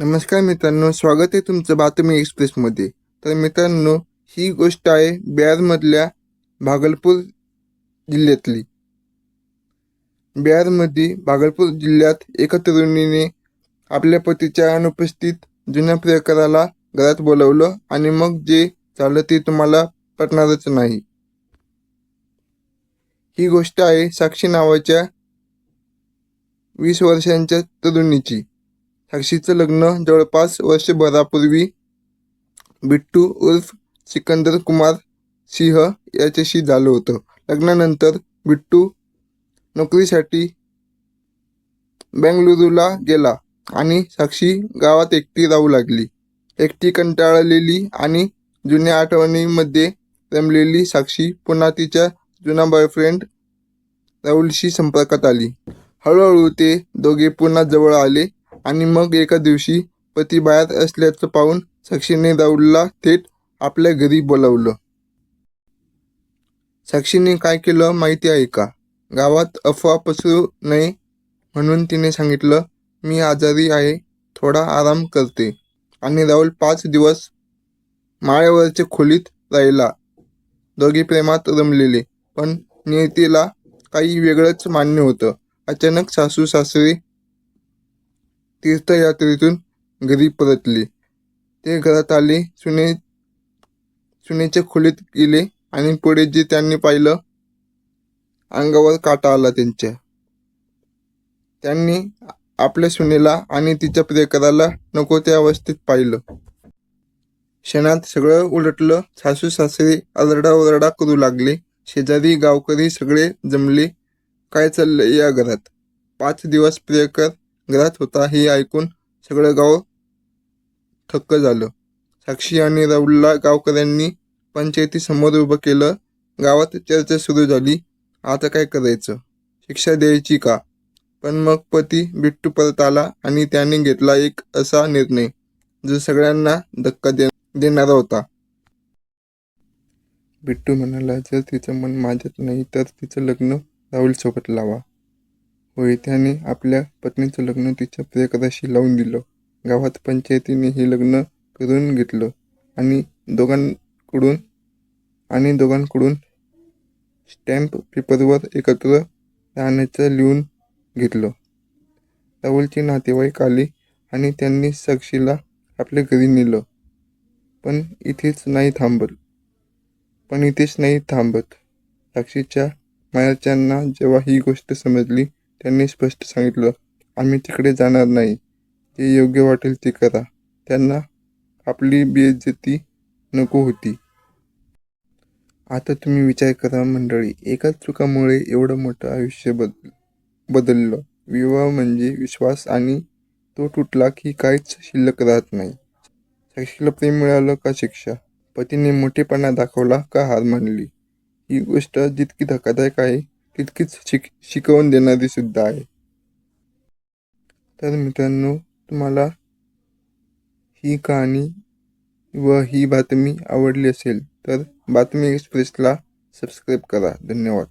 नमस्कार मित्रांनो स्वागत आहे तुमचं बातमी एक्सप्रेसमध्ये. तर मित्रांनो ही गोष्ट आहे बिहारमधल्या भागलपूर जिल्ह्यातली. बिहारमध्ये भागलपूर जिल्ह्यात एका तरुणीने आपल्या पतीच्या अनुपस्थित जुन्या प्रियकराला घरात बोलवलं आणि मग जे झालं ते तुम्हाला पटणारच नाही. ही गोष्ट आहे साक्षी नावाच्या वीस वर्षांच्या तरुणीची. साक्षीचं लग्न जवळपास वर्षभरापूर्वी बिट्टू उर्फ सिकंदर कुमार सिंह याच्याशी झालं होतं. लग्नानंतर बिट्टू नोकरीसाठी बेंगलुरूला गेला आणि साक्षी गावात एकटी राहू लागली. एकटी कंटाळलेली आणि जुन्या आठवणींमध्ये रमलेली साक्षी पुन्हा तिच्या जुना बॉयफ्रेंड राहुलशी संपर्कात आली. हळूहळू ते दोघे पुन्हा जवळ आले. आणि मग एका दिवशी पती बाहेर असल्याचं पाहून साक्षीने राहुलला थेट आपल्या घरी बोलावलं. साक्षीने काय केलं माहिती आहे का? गावात अफवा पसरू नये म्हणून तिने सांगितलं मी आजारी आहे थोडा आराम करते. आणि राहुल पाच दिवस माळ्यावरच्या खोलीत राहिला. दोघे प्रेमात रमलेले पण नियतीला काही वेगळंच मान्य होतं. अचानक सासू सासरे तीर्थयात्रेतून घरी परतले. ते घरात आले सुने सुनेच्या खोलीत गेले आणि पुढे जे त्यांनी पाहिलं अंगावर काटा आला त्यांच्या. त्यांनी आपल्या सुनेला आणि तिच्या प्रेकराला नको त्या अवस्थेत पाहिलं. क्षणात सगळं उलटलं सासू सासरे आरडाओरडा करू लागले शेजारी गावकरी सगळे जमले काय चाललंय या घरात? पाच दिवस प्रेकर घरात होता हे ऐकून सगळं गाव थक्क झालं. साक्षी आणि राहुलला गावकऱ्यांनी पंचायतीसमोर उभं केलं. गावात चर्चा सुरू झाली. आता काय करायचं? शिक्षा द्यायची का? पण मग पती बिट्टू परत आला आणि त्याने घेतला एक असा निर्णय जो सगळ्यांना धक्का दे देणारा होता. बिट्टू म्हणाला जर तिचं मन माझ्यात नाही तर तिचं लग्न राहुलसोबत लावा. होय त्याने आपल्या पत्नीचं लग्न तिच्या प्रियकराशी लावून दिलं. गावात पंचायतीने हे लग्न करून घेतलं आणि दोघांकडून आणि दोघांकडून स्टॅम्प पेपरवर एकत्र राहण्याचं लिहून घेतलं. राहुलचे नातेवाईक आले आणि त्यांनी साक्षीला आपल्या घरी नेलं. पण इथेच नाही थांबत. पण इथेच नाही थांबत. साक्षीच्या मायाच्यांना जेव्हा ही गोष्ट समजली त्यांनी स्पष्ट सांगितलं आम्ही तिकडे जाणार नाही. जे योग्य वाटेल ते करा. त्यांना आपली बेइज्जती नको होती. आता तुम्ही विचार करा मंडळी. एकाच चुकामुळे एवढं मोठं आयुष्य बदल बदललं. विवाह म्हणजे विश्वास आणि तो तुटला की काहीच शिल्लक राहत नाही. साक्षीला प्रेम मिळालं का शिक्षा? पतीने मोठेपणा दाखवला का हार मानली? ही गोष्ट जितकी धक्कादायक आहे तितकीच शिक शिकवून देणारी सुद्धा आहे. तर मित्रांनो तुम्हाला ही कहाणी व ही बातमी आवडली असेल तर बातमी एक्सप्रेसला सबस्क्राईब करा. धन्यवाद.